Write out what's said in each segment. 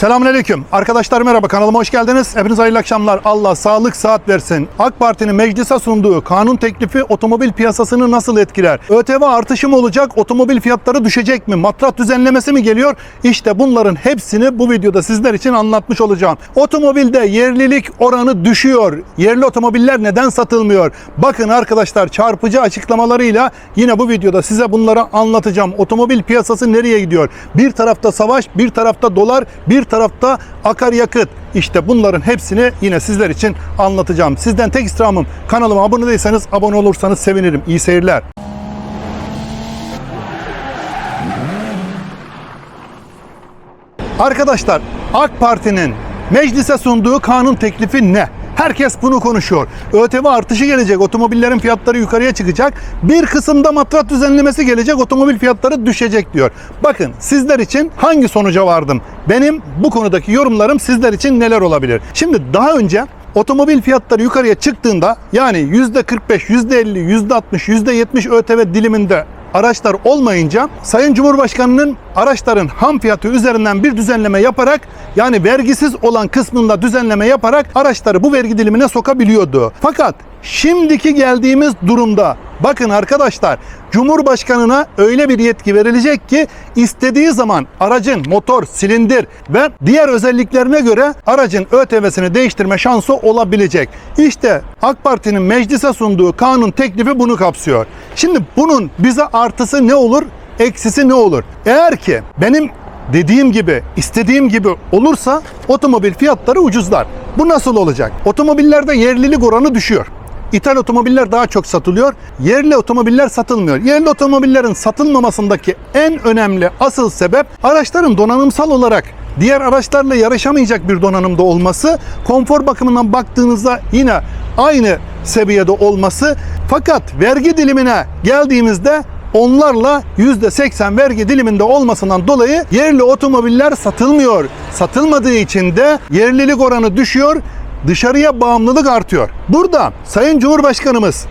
Selamünaleyküm. Arkadaşlar merhaba kanalıma hoş geldiniz. Hepinize hayırlı akşamlar. Allah sağlık saat versin. AK Parti'nin meclise sunduğu kanun teklifi otomobil piyasasını nasıl etkiler? ÖTV artışı mı olacak? Otomobil fiyatları düşecek mi? Matrat düzenlemesi mi geliyor? İşte bunların hepsini bu videoda sizler için anlatmış olacağım. Otomobilde yerlilik oranı düşüyor. Yerli otomobiller neden satılmıyor? Bakın arkadaşlar çarpıcı açıklamalarıyla yine bu videoda size bunları anlatacağım. Otomobil piyasası nereye gidiyor? Bir tarafta savaş, bir tarafta dolar, bir tarafta akaryakıt. İşte bunların hepsini yine sizler için anlatacağım. Sizden tek istirhamım kanalıma abone değilseniz abone olursanız sevinirim. İyi seyirler. Arkadaşlar AK Parti'nin meclise sunduğu kanun teklifi ne? Herkes bunu konuşuyor. ÖTV artışı gelecek, otomobillerin fiyatları yukarıya çıkacak. Bir kısımda matrat düzenlemesi gelecek, otomobil fiyatları düşecek diyor. Bakın sizler için hangi sonuca vardım? Benim bu konudaki yorumlarım sizler için neler olabilir? Şimdi daha önce otomobil fiyatları yukarıya çıktığında yani %45, %50, %60, %70 ÖTV diliminde araçlar olmayınca Sayın Cumhurbaşkanı'nın araçların ham fiyatı üzerinden bir düzenleme yaparak yani vergisiz olan kısmında düzenleme yaparak araçları bu vergi dilimine sokabiliyordu. Fakat şimdiki geldiğimiz durumda bakın arkadaşlar Cumhurbaşkanına öyle bir yetki verilecek ki istediği zaman aracın motor, silindir ve diğer özelliklerine göre aracın ÖTV'sini değiştirme şansı olabilecek. İşte AK Parti'nin meclise sunduğu kanun teklifi bunu kapsıyor. Şimdi bunun bize artısı ne olur, eksisi ne olur? Eğer ki benim dediğim gibi, istediğim gibi olursa otomobil fiyatları ucuzlar. Bu nasıl olacak? Otomobillerde yerlilik oranı düşüyor. İthal otomobiller daha çok satılıyor. Yerli otomobiller satılmıyor. Yerli otomobillerin satılmamasındaki en önemli asıl sebep araçların donanımsal olarak diğer araçlarla yarışamayacak bir donanımda olması, konfor bakımından baktığınızda yine aynı seviyede olması. Fakat vergi dilimine geldiğimizde onlarla %80 vergi diliminde olmasından dolayı yerli otomobiller satılmıyor. Satılmadığı için de yerlilik oranı düşüyor, dışarıya bağımlılık artıyor. Burada Sayın Cumhurbaşkanımız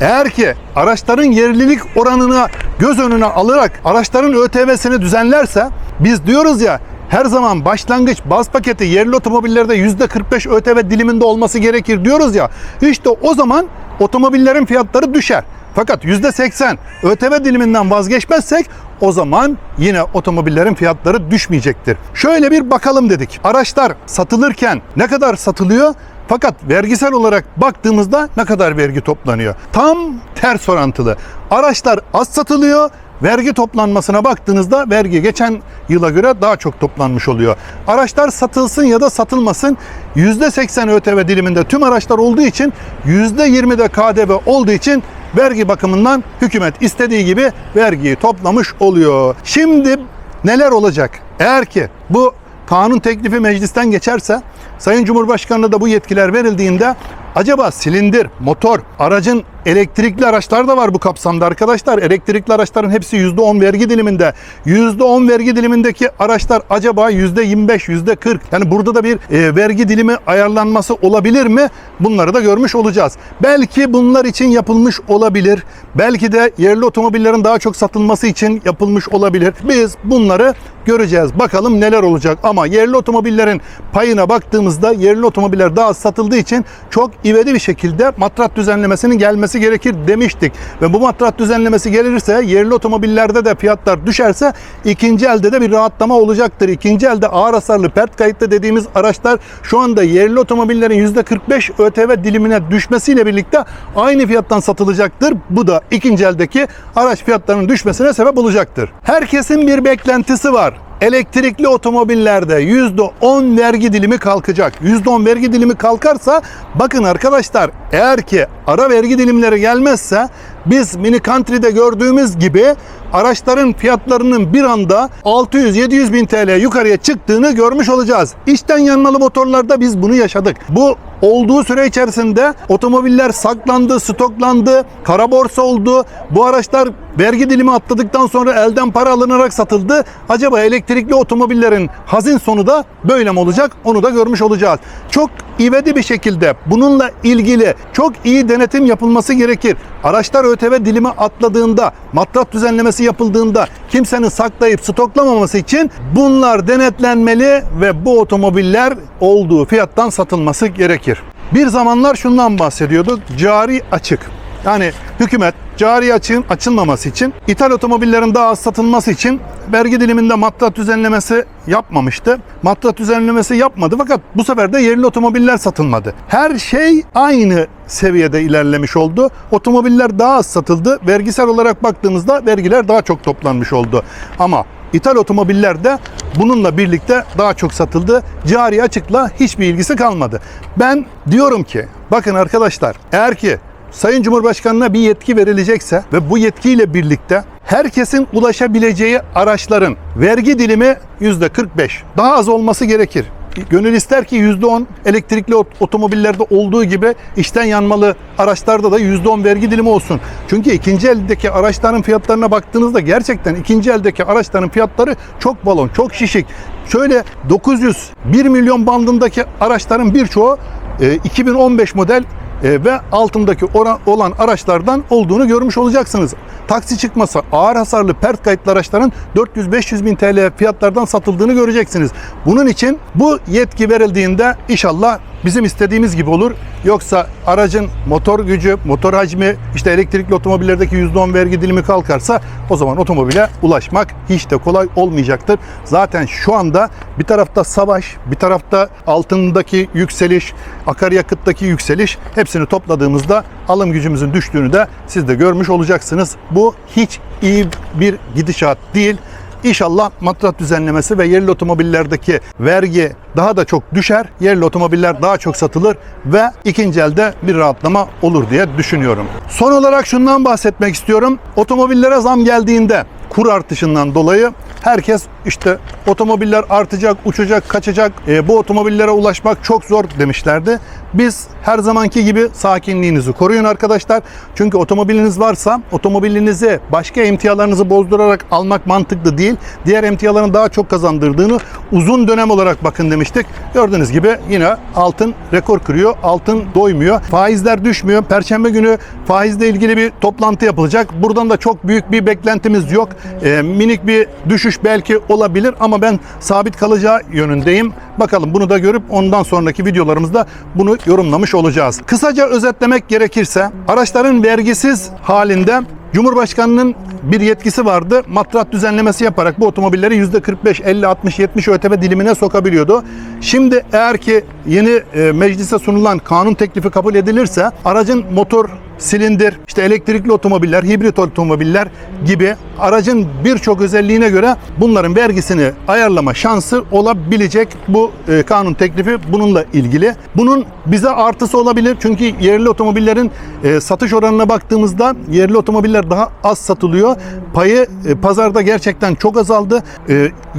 eğer ki araçların yerlilik oranına göz önüne alarak araçların ÖTV'sini düzenlerse biz diyoruz ya her zaman başlangıç baz paketi yerli otomobillerde %45 ÖTV diliminde olması gerekir diyoruz ya. İşte o zaman otomobillerin fiyatları düşer. Fakat %80 ÖTV diliminden vazgeçmezsek o zaman yine otomobillerin fiyatları düşmeyecektir. Şöyle bir bakalım dedik. Araçlar satılırken ne kadar satılıyor? Fakat vergisel olarak baktığımızda ne kadar vergi toplanıyor? Tam ters orantılı. Araçlar az satılıyor, vergi toplanmasına baktığınızda vergi geçen yıla göre daha çok toplanmış oluyor. Araçlar satılsın ya da satılmasın %80 ÖTV diliminde tüm araçlar olduğu için %20'de KDV olduğu için vergi bakımından hükümet istediği gibi vergiyi toplamış oluyor. Şimdi neler olacak? Eğer ki bu kanun teklifi meclisten geçerse Sayın Cumhurbaşkanı'na da bu yetkiler verildiğinde acaba silindir, motor, aracın elektrikli araçlar da var bu kapsamda arkadaşlar. Elektrikli araçların hepsi %10 vergi diliminde. %10 vergi dilimindeki araçlar acaba %25, %40 yani burada da bir e, vergi dilimi ayarlanması olabilir mi? Bunları da görmüş olacağız. Belki bunlar için yapılmış olabilir. Belki de yerli otomobillerin daha çok satılması için yapılmış olabilir. Biz bunları göreceğiz. Bakalım neler olacak. Ama yerli otomobillerin payına baktığımızda yerli otomobiller daha satıldığı için çok ivedi bir şekilde matrat düzenlemesinin gelmesi gerekir demiştik. Ve bu matrat düzenlemesi gelirse yerli otomobillerde de fiyatlar düşerse ikinci elde de bir rahatlama olacaktır. İkinci elde ağır hasarlı pert kayıtlı dediğimiz araçlar şu anda yerli otomobillerin %45 ÖTV dilimine düşmesiyle birlikte aynı fiyattan satılacaktır. Bu da ikinci eldeki araç fiyatlarının düşmesine sebep olacaktır. Herkesin bir beklentisi var elektrikli otomobillerde %10 vergi dilimi kalkacak. %10 vergi dilimi kalkarsa bakın arkadaşlar eğer ki ara vergi dilimleri gelmezse biz mini country'de gördüğümüz gibi araçların fiyatlarının bir anda 600-700 bin TL yukarıya çıktığını görmüş olacağız. İçten yanmalı motorlarda biz bunu yaşadık. Bu olduğu süre içerisinde otomobiller saklandı, stoklandı, kara borsa oldu. Bu araçlar vergi dilimi atladıktan sonra elden para alınarak satıldı. Acaba elektrikli otomobillerin hazin sonu da böyle mi olacak? Onu da görmüş olacağız. Çok ivedi bir şekilde bununla ilgili çok iyi denetim yapılması gerekir. Araçlar ÖTV dilimi atladığında, matrah düzenlemesi yapıldığında kimsenin saklayıp stoklamaması için bunlar denetlenmeli ve bu otomobiller olduğu fiyattan satılması gerekir. Bir zamanlar şundan bahsediyorduk. Cari açık. Yani hükümet cari açığın açılmaması için, ithal otomobillerin daha az satılması için vergi diliminde maddiyat düzenlemesi yapmamıştı. Maddiyat düzenlemesi yapmadı fakat bu sefer de yerli otomobiller satılmadı. Her şey aynı seviyede ilerlemiş oldu. Otomobiller daha az satıldı. Vergisel olarak baktığımızda vergiler daha çok toplanmış oldu. Ama İthal otomobiller de bununla birlikte daha çok satıldı. Cari açıkla hiçbir ilgisi kalmadı. Ben diyorum ki bakın arkadaşlar eğer ki Sayın Cumhurbaşkanı'na bir yetki verilecekse ve bu yetkiyle birlikte herkesin ulaşabileceği araçların vergi dilimi %45 daha az olması gerekir. Gönül ister ki %10 elektrikli ot- otomobillerde olduğu gibi içten yanmalı araçlarda da %10 vergi dilimi olsun. Çünkü ikinci eldeki araçların fiyatlarına baktığınızda gerçekten ikinci eldeki araçların fiyatları çok balon, çok şişik. Şöyle 900 1 milyon bandındaki araçların birçoğu e, 2015 model e, ve altındaki oran, olan araçlardan olduğunu görmüş olacaksınız. Taksi çıkmasa ağır hasarlı pert kayıtlı araçların 400-500 bin TL fiyatlardan satıldığını göreceksiniz. Bunun için bu yetki verildiğinde inşallah bizim istediğimiz gibi olur. Yoksa aracın motor gücü, motor hacmi, işte elektrikli otomobillerdeki %10 vergi dilimi kalkarsa o zaman otomobile ulaşmak hiç de kolay olmayacaktır. Zaten şu anda bir tarafta savaş, bir tarafta altındaki yükseliş, akaryakıttaki yükseliş hepsini topladığımızda alım gücümüzün düştüğünü de siz de görmüş olacaksınız. Bu hiç iyi bir gidişat değil. İnşallah matrah düzenlemesi ve yerli otomobillerdeki vergi daha da çok düşer. Yerli otomobiller daha çok satılır ve ikinci elde bir rahatlama olur diye düşünüyorum. Son olarak şundan bahsetmek istiyorum. Otomobillere zam geldiğinde kur artışından dolayı herkes işte otomobiller artacak, uçacak, kaçacak, e, bu otomobillere ulaşmak çok zor demişlerdi. Biz her zamanki gibi sakinliğinizi koruyun arkadaşlar. Çünkü otomobiliniz varsa otomobilinizi başka emtialarınızı bozdurarak almak mantıklı değil. Diğer emtiaların daha çok kazandırdığını uzun dönem olarak bakın demiştik. Gördüğünüz gibi yine altın rekor kırıyor. Altın doymuyor. Faizler düşmüyor. Perşembe günü faizle ilgili bir toplantı yapılacak. Buradan da çok büyük bir beklentimiz yok. E, minik bir düşüş belki olabilir ama ben sabit kalacağı yönündeyim. Bakalım bunu da görüp ondan sonraki videolarımızda bunu yorumlamış olacağız. Kısaca özetlemek gerekirse araçların vergisiz halinde Cumhurbaşkanının bir yetkisi vardı. Matrah düzenlemesi yaparak bu otomobilleri %45, 50, 60, 70 ÖTV dilimine sokabiliyordu. Şimdi eğer ki yeni e, meclise sunulan kanun teklifi kabul edilirse aracın motor silindir, işte elektrikli otomobiller, hibrit otomobiller gibi aracın birçok özelliğine göre bunların vergisini ayarlama şansı olabilecek bu e, kanun teklifi bununla ilgili. Bunun bize artısı olabilir çünkü yerli otomobillerin e, satış oranına baktığımızda yerli otomobiller daha az satılıyor. Payı e, pazarda gerçekten çok azaldı.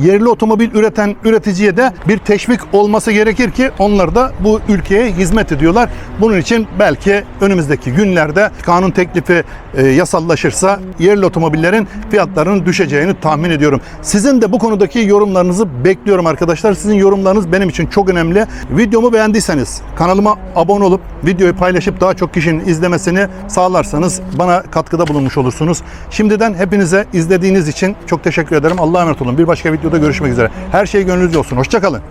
Yerli otomobil üreten üreticiye de bir teşvik olması gerekir ki onlar da bu ülkeye hizmet ediyorlar. Bunun için belki önümüzdeki günlerde kanun teklifi e, yasallaşırsa yerli otomobillerin fiyatlarının düşeceğini tahmin ediyorum. Sizin de bu konudaki yorumlarınızı bekliyorum arkadaşlar. Sizin yorumlarınız benim için çok önemli. Videomu beğendiyseniz kanalıma abone olup videoyu paylaşıp daha çok kişinin izlemesini sağlarsanız bana katkıda bulunmuş olursunuz. Şimdiden hepinize izlediğiniz için çok teşekkür ederim. Allah'a emanet olun. Bir başka videoda görüşmek üzere. Her şey gönlünüzce olsun. Hoşçakalın.